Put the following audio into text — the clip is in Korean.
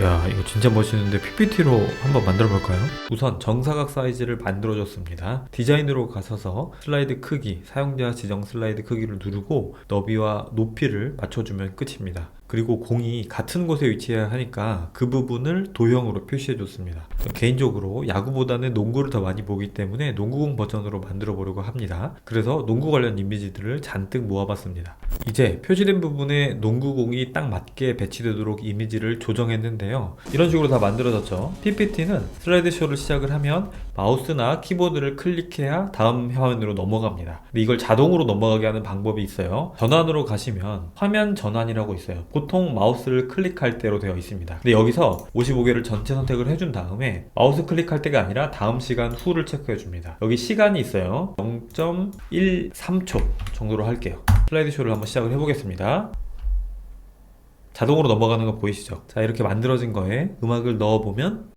야 이거 진짜 멋있는데 PPT로 한번 만들어 볼까요? 우선 정사각 사이즈를 만들어 줬습니다. 디자인으로 가셔서 슬라이드 크기 사용자 지정 슬라이드 크기를 누르고 너비와 높이를 맞춰주면 끝입니다. 그리고 공이 같은 곳에 위치해야 하니까 그 부분을 도형으로 표시해 줬습니다. 개인적으로 야구보다는 농구를 더 많이 보기 때문에 농구공 버전으로 만들어 보려고 합니다. 그래서 농구 관련 이미지들을 잔뜩 모아봤습니다 이제 표시된 부분에 농구공이 딱 맞게 배치되도록 이미지를 조정했는데요. 이런 식으로 다 만들어졌죠. PPT는 슬라이드 쇼를 시작을 하면 마우스나 키보드를 클릭해야 다음 화면으로 넘어갑니다. 근데 이걸 자동으로 넘어가게 하는 방법이 있어요. 전환으로 가시면 화면 전환이라고 있어요. 보통 마우스를 클릭할 때로 되어 있습니다. 근데 여기서 55개를 전체 선택을 해준 다음에 마우스 클릭할 때가 아니라 다음 시간 후를 체크해 줍니다. 여기 시간이 있어요. 0.13초 정도로 할게요. 슬라이드 쇼를 한번 시작을 해보겠습니다. 자동으로 넘어가는 거 보이시죠? 자 이렇게 만들어진 거에 음악을 넣어보면